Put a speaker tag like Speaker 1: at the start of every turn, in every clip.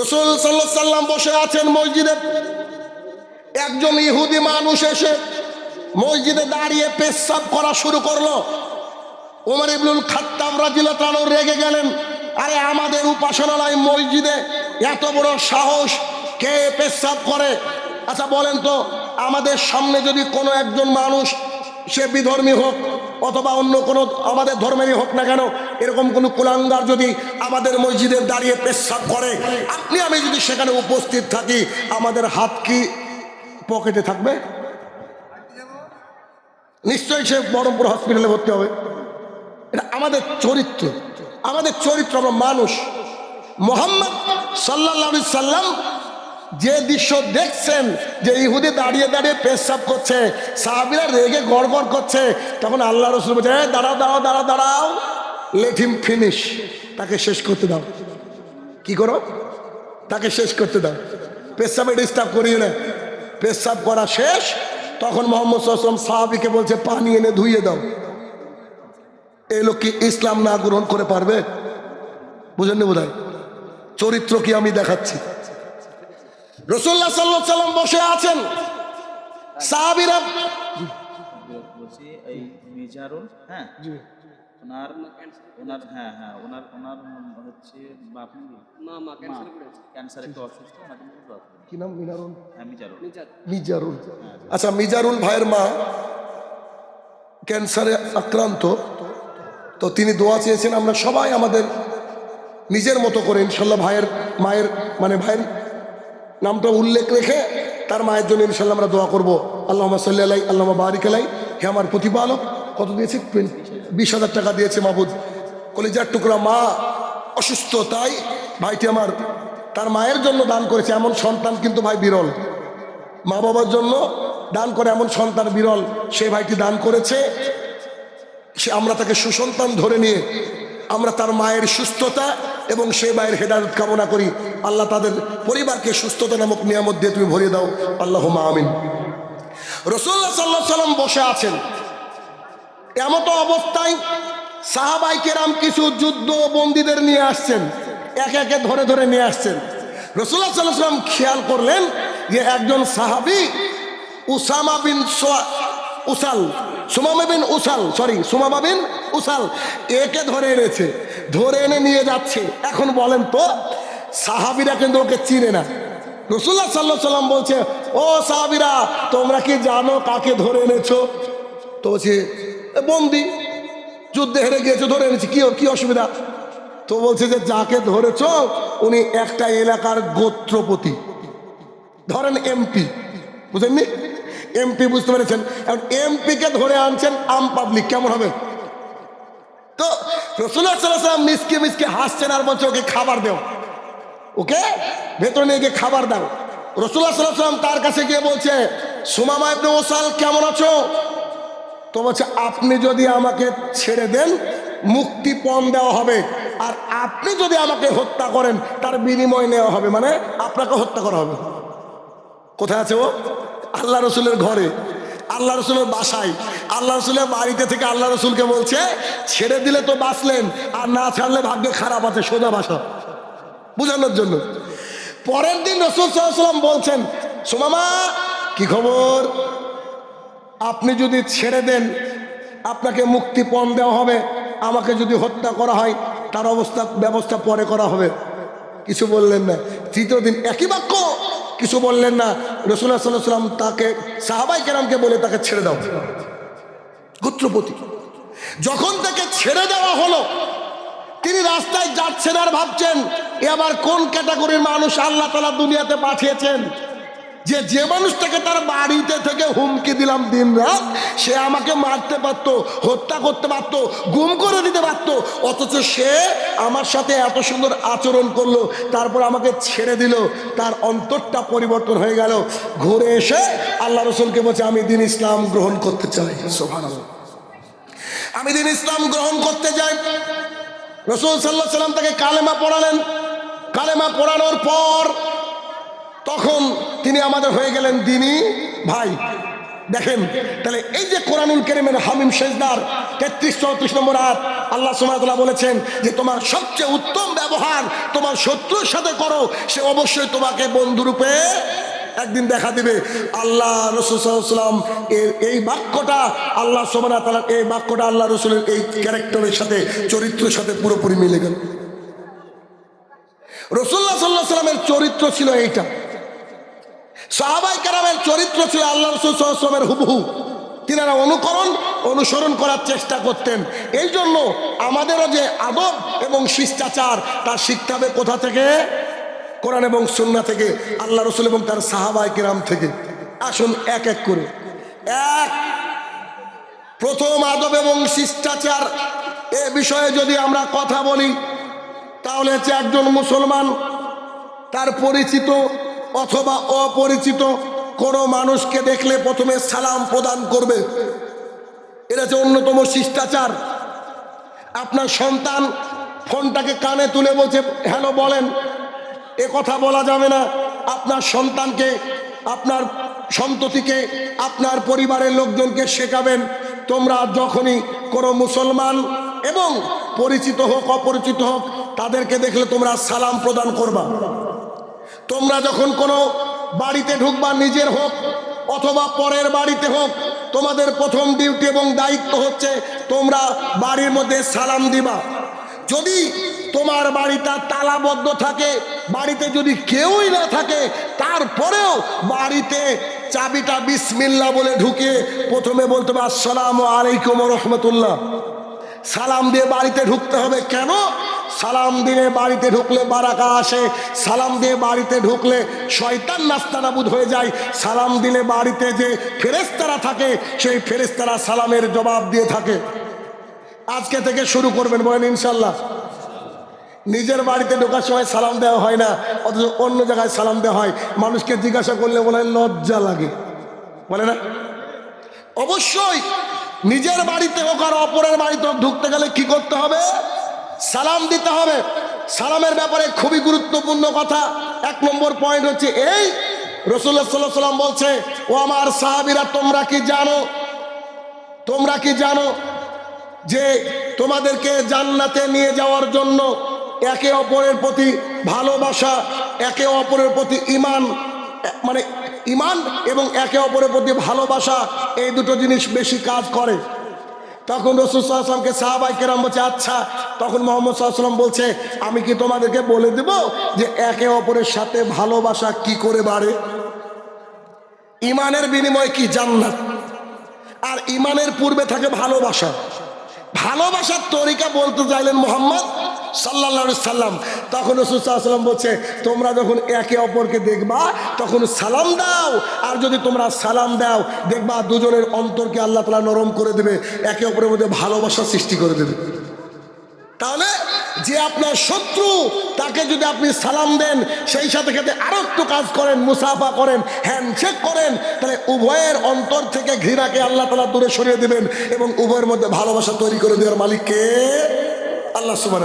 Speaker 1: রসুল সাল্লাহ সাল্লাম বসে আছেন মসজিদে। একজন ইহুদি মানুষ এসে মসজিদে দাঁড়িয়ে পেশাব করা শুরু করল। ওমর ইবনুল খাত্তাব রাজিল্লাহ তাআলা রেগে গেলেন। আরে আমাদের উপাসনালয় মসজিদে এত বড় সাহস, কে পেশাব করে? আচ্ছা বলেন তো, আমাদের সামনে যদি কোনো একজন মানুষ, সে বিধর্মী হোক, অথবা অন্য কোনো আমাদের ধর্মেরই হোক না কেন এরকম কোনো কুলাঙ্গার যদি আমাদের মসজিদে দাঁড়িয়ে পেশাব করে আপনি আমি যদি সেখানে উপস্থিত থাকি আমাদের হাত কি পকেটে থাকবে? নিশ্চয়ই সে বহরমপুর হসপিটালে ভর্তি হবে। এটা আমাদের চরিত্র। আমাদের চরিত্র আমরা মানুষ। মোহাম্মদ সাল্লাহ সাল্লাম যে দৃশ্য দেখছেন যে ইহুদি দাঁড়িয়ে দাঁড়িয়ে পেশাব করছে সাহাবিরা রেগে গড় করছে তখন আল্লাহ রসুল বলছে "এই, দাঁড়াও দাঁড়াও দাঁড়াও দাঁড়াও। লেট হিম ফিনিশ তাকে শেষ করতে দাও। কি করো? তাকে শেষ করতে দাও। পেশাবে ডিস্টার্ব করিও না। পেশাব করা শেষ। তখন মোহাম্মদ সাল্লাম সাহাবিকে বলছে পানি এনে ধুইয়ে দাও। এই লোক কি ইসলাম না গ্রহণ করে পারবে? বুঝেন বোধ চরিত্র কি আমি দেখাচ্ছি? রসুল্লাহ সাল্লাহ সাল্লাম বসে আছেন। সাহাবিরা
Speaker 2: বলছি এই মিজারুল হ্যাঁ? ওনার ওনার হ্যাঁ হ্যাঁ ওনার ওনার হচ্ছে বাপ
Speaker 3: মা। মা ক্যান্সার করেছে
Speaker 2: ক্যান্সার একটু অসুস্থ।
Speaker 1: কি নাম মিনারুল?
Speaker 2: হ্যাঁ মিজারুল।
Speaker 1: মিজারুল। আচ্ছা মিজারুল ভাইয়ের মা ক্যান্সারে আক্রান্ত। তো তিনি দোয়া চেয়েছেন আমরা সবাই আমাদের নিজের মতো করে ইনশাল্লাহ ভাইয়ের মায়ের মানে ভাইয়ের নামটা উল্লেখ রেখে তার মায়ের জন্য ইনশাল্লাহ আমরা দোয়া করব। আল্লাহ সাল্লাহ আল্লাহ বারিক আলাই হে আমার প্রতিপালক কত দিয়েছে? বিশ হাজার টাকা দিয়েছে মাহবুদ কলিজার টুকরা মা অসুস্থ, তাই ভাইটি আমার তার মায়ের জন্য দান করেছে, এমন সন্তান কিন্তু ভাই বিরল। মা বাবার জন্য দান করে এমন সন্তান বিরল, সে ভাইটি দান করেছে। সে আমরা তাকে সুসন্তান ধরে নিয়ে আমরা তার মায়ের সুস্থতা এবং সে মায়ের হেদায়ত কামনা করি। আল্লাহ তাদের পরিবারকে সুস্থতা নামক নিয়ামত দিয়ে তুমি ভরিয়ে দাও। আল্লাহ মা আমিন রসুল্লাহ সাল্লাহ সাল্লাম বসে আছেন। এমতো অবস্থায় সাহাবাই কেরাম কিছু যুদ্ধ বন্দীদের নিয়ে আসছেন একে একে ধরে ধরে নিয়ে আসছেন। রসুল্লাহ সাল্লাহ সাল্লাম খেয়াল করলেন যে একজন সাহাবি Usama bin Uthal Thumama bin Uthal sorry Thumama bin Uthal একে ধরে এনেছে ধরে এনে নিয়ে যাচ্ছে। এখন বলেন তো সাহাবিরা কিন্তু ওকে চিনে না। রসুল্লাহ সাল্লাহ সাল্লাম বলছে ও সাহাবিরা তোমরা কি জানো কাকে ধরে এনেছো? তো বলছে "এ, বন্দি। যুদ্ধে হেরে গিয়েছে, ধরে এনেছি। কি কি অসুবিধা? তো বলছে যে, যাকে ধরেছ, উনি একটা এলাকার গোত্রপতি। ধরেন এমপি। বুঝেননি? এমপি বুঝতে পেরেছেন। এখন এমপিকে ধরে আনছেন আম পাবলিক। কেমন হবে? তো রসুল্লাহ মিসকে মিসকে হাসছেন আর বলছে, ওকে খাবার দেও। ওকে? ভেতরে নিয়ে গিয়ে খাবার দাও। রসুল্লাহ সাল্লাম তার কাছে গিয়ে বলছে, সুমামা ইবনে ওসাল, কেমন আছো? তো বলছে, আপনি যদি আমাকে ছেড়ে দেন মুক্তিপণ দেওয়া হবে। আর আপনি যদি আমাকে হত্যা করেন, তার বিনিময় নেওয়া হবে। মানে আপনাকে হত্যা করা হবে। কোথায় আছে ও? আল্লাহ রসুলের ঘরে। আল্লাহ রসুলের বাসায়। আল্লাহ রসুলের বাড়িতে থেকে আল্লাহ রসুলকে বলছে, ছেড়ে দিলে তো বাঁচলেন, আর না ছাড়লে ভাগ্যে খারাপ আছে, সোজা বাসা। বোঝানোর জন্য। পরের দিন রসুল সাল্লাম বলছেন সোমামা কি খবর? আপনি যদি ছেড়ে দেন, আপনাকে মুক্তিপণ দেওয়া হবে, আমাকে যদি হত্যা করা হয়, তার অবস্থা, ব্যবস্থা পরে করা হবে। কিছু বললেন না। তৃতীয় দিন একই বাক্য, কিছু বললেন না। রসুল্লাহ সাল্লাহ সাল্লাম তাকে, সাহাবাই কেরামকে বলে তাকে ছেড়ে দাও। গোত্রপতি, যখন তাকে ছেড়ে দেওয়া হলো, তিনি রাস্তায় যাচ্ছেন আর ভাবছেন, এ আবার কোন ক্যাটাগরির মানুষ আল্লাহ তালা দুনিয়াতে পাঠিয়েছেন? যে যে মানুষটাকে তার বাড়িতে থেকে হুমকি দিলাম দিন রাত, সে আমাকে মারতে পারতো, হত্যা করতে পারতো, গুম করে দিতে পারতো, অথচ সে আমার সাথে এত সুন্দর আচরণ করল, তারপর আমাকে ছেড়ে দিল, তার অন্তরটা পরিবর্তন হয়ে গেল। ঘুরে এসে আল্লাহ রসুলকে বলছে, আমি দিন ইসলাম গ্রহণ করতে চাই। আমি দিন ইসলাম গ্রহণ করতে যাই রসুল সাল্লাহ সাল্লাম তাকে কালেমা পড়ালেন। কালেমা পড়ানোর পর তখন তিনি আমাদের হয়ে গেলেন দিনী ভাই। দেখেন, তাহলে এই যে কোরআনুল কেরিমের হামিম শেষদার তেত্রিশ, চৌত্রিশ নম্বর আট আল্লাহ সুমাতলা বলেছেন যে তোমার সবচেয়ে উত্তম ব্যবহার তোমার শত্রুর সাথে করো, সে অবশ্যই তোমাকে বন্ধুরূপে একদিন দেখা দিবে। আল্লাহ রসুলাম এর এই বাক্যটা আল্লাহ সোমানা তালা এই বাক্যটা আল্লাহ রসুলের এই ক্যারেক্টারের সাথে, চরিত্রের সাথে পুরোপুরি মিলে গেল। রসুল্লাহ সাল্লাহ সাল্লামের চরিত্র ছিল এইটা। সাহাবাই কারামের চরিত্র ছিল আল্লাহ রসুলের হুবহু। তিনারা অনুকরণ, অনুসরণ করার চেষ্টা করতেন। এই জন্য আমাদেরও যে আদব এবং শিষ্টাচার, তা শিখতে হবে কোথা থেকে? কোরআন এবং সুন্না থেকে, আল্লাহ রসুল এবং তার সাহাবাই কেরাম থেকে। আসুন এক এক করে। এক, প্রথম আদব এবং শিষ্টাচার। এ বিষয়ে যদি আমরা কথা বলি, তাহলে হচ্ছে একজন মুসলমান, তার পরিচিত অথবা অপরিচিত কোনো মানুষকে দেখলে প্রথমে সালাম প্রদান করবে। এটা হচ্ছে অন্যতম শিষ্টাচার। আপনার সন্তান ফোনটাকে কানে তুলে বলছে, হ্যালো, বলেন। এ কথা বলা যাবে না। আপনার সন্তানকে, আপনার সন্ততিকে, আপনার পরিবারের লোকজনকে শেখাবেন। তোমরা যখনই কোনো মুসলমান এবং পরিচিত হোক, অপরিচিত হোক, তাদেরকে দেখলে তোমরা সালাম প্রদান করবা। তোমরা যখন কোনো বাড়িতে ঢুকবা নিজের হোক অথবা পরের বাড়িতে হোক, তোমাদের প্রথম ডিউটি এবং দায়িত্ব হচ্ছে তোমরা বাড়ির মধ্যে সালাম দিবা। যদি তোমার বাড়িটা তালাবদ্ধ থাকে, বাড়িতে যদি কেউই না থাকে, তারপরেও বাড়িতে চাবিটা বিসমিল্লা বলে ঢুকে প্রথমে বলতে হবে, আসসালাম আলাইকুম রহমতুল্লাহ। সালাম দিয়ে বাড়িতে ঢুকতে হবে। কেন? সালাম দিয়ে বাড়িতে ঢুকলে বারাকা আসে। সালাম দিয়ে বাড়িতে ঢুকলে শয়তান নাস্তানাবুদ হয়ে যায়। সালাম দিলে বাড়িতে যে ফেরেস্তারা থাকে, সেই ফেরেস্তারা সালামের জবাব দিয়ে থাকে। আজকে থেকে শুরু করবেন বলেন ইনশাল্লাহ নিজের বাড়িতে ঢোকার সময় সালাম দেওয়া হয় না, অথচ অন্য জায়গায় সালাম দেওয়া হয়। মানুষকে জিজ্ঞাসা করলে বলে লজ্জা লাগে। বলে না? অবশ্যই নিজের বাড়িতে হোক আর অপরের বাড়িতে হোক, ঢুকতে গেলে কি করতে হবে? সালাম দিতে হবে। সালামের ব্যাপারে খুবই গুরুত্বপূর্ণ কথা। এক নম্বর পয়েন্ট হচ্ছে এই রসুল্লাহ সাল্লাহ সাল্লাম বলছে, ও আমার সাহাবিরা, তোমরা কি জানো, তোমরা কি জানো যে তোমাদেরকে জান্নাতে নিয়ে যাওয়ার জন্য একে অপরের প্রতি ভালোবাসা, একে অপরের প্রতি ইমান মানে ইমান এবং একে অপরের প্রতি ভালোবাসা, এই দুটো জিনিস বেশি কাজ করে? তখন রসুল সাল্লামকে সাহাবাই কেরাম বলছে আচ্ছা। তখন মোহাম্মদ সাল্লাম বলছে, আমি কি তোমাদেরকে বলে দেব যে একে অপরের সাথে ভালোবাসা কি করে বাড়ে? ইমানের বিনিময় কি? জান্নাত। আর ইমানের পূর্বে থাকে ভালোবাসা। ভালোবাসার তরিকা বলতে চাইলেন মোহাম্মদ সাল্লা সাল্লাম, তখন রসুলাম বলছে, তোমরা যখন একে অপরকে দেখবা, তখন সালাম দাও। আর যদি তোমরা সালাম দাও, দেখবা দুজনের অন্তরকে আল্লাহ তালা নরম করে দেবে, একে অপরের মধ্যে ভালোবাসা সৃষ্টি করে দেবে। তাহলে যে আপনার শত্রু, তাকে যদি আপনি সালাম দেন, সেই সাথে সাথে আরও একটু কাজ করেন, মুসাফা করেন হ্যান্ডশেক করেন, তাহলে উভয়ের অন্তর থেকে ঘৃণাকে আল্লাহ তালা দূরে সরিয়ে দেবেন এবং উভয়ের মধ্যে ভালোবাসা তৈরি করে দেওয়ার মালিককে আল্লাহ সুবান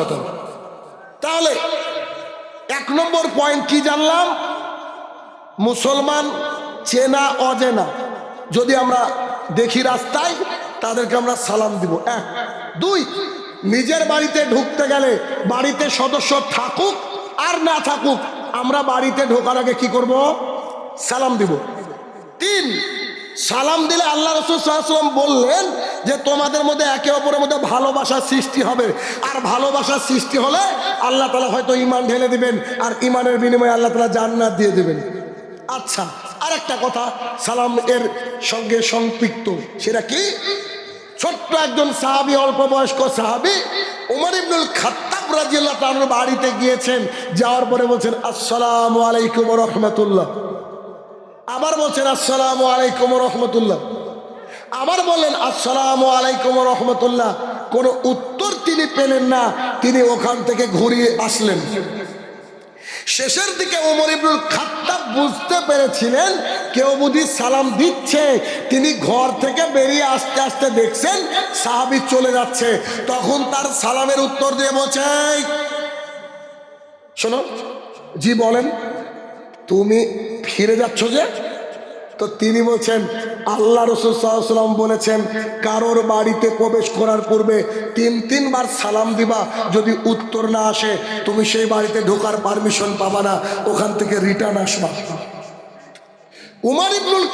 Speaker 1: তাহলে এক নম্বর পয়েন্ট কি জানলাম? মুসলমান চেনা, অজেনা। যদি আমরা দেখি রাস্তায়, তাদেরকে আমরা সালাম দিব। এক। দুই, নিজের বাড়িতে ঢুকতে গেলে বাড়িতে সদস্য থাকুক আর না থাকুক, আমরা বাড়িতে ঢোকার আগে কি করব? সালাম দিব। তিন সালাম দিলে আল্লাহ রসুলাম বললেন যে তোমাদের মধ্যে একে অপরের মধ্যে ভালোবাসার সৃষ্টি হবে। আর ভালোবাসার সৃষ্টি হলে আল্লাহ তালা হয়তো ইমান ঢেলে দিবেন আর ইমানের বিনিময়ে আল্লাহ তালা জান্নাত দিয়ে দেবেন। আচ্ছা আর একটা কথা, সালাম এর সঙ্গে সম্পৃক্ত। সেটা কি? ছোট্ট একজন সাহাবি, অল্প বয়স্ক সাহাবি, উমর ইবনুল খাত্তাব রাজিয়াল্লাহ তার বাড়িতে গিয়েছেন। যাওয়ার পরে বলছেন, আসসালামু আলাইকুম রহমতুল্লাহ। আবার বলছেন, আসসালামু আলাইকুম রহমতুল্লাহ। আবার বললেন, আসসালামু আলাইকুম রহমতুল্লাহ। কোনো উত্তর তিনি পেলেন না, তিনি ওখান থেকে ঘুরিয়ে আসলেন। শেষের দিকে ওমর ইবনুল বুঝতে পেরেছিলেন, কেউ বুঝি সালাম দিচ্ছে, তিনি ঘর থেকে বেরিয়ে আসতে আসতে দেখছেন, সাহাবি চলে যাচ্ছে। তখন তার সালামের উত্তর দিয়ে বলছে শোনো, জি বলেন। তুমি ফিরে যাচ্ছ যে? তো তিনি বলছেন, আল্লাহ রসুল বলেছেন, কারোর বাড়িতে প্রবেশ করার পূর্বে তিন, তিনবার সালাম দিবা। যদি উত্তর না আসে, তুমি সেই বাড়িতে ঢোকার পারমিশন পাবা না। ওখান থেকে রিটার্ন আসবা। উমার ইবনুল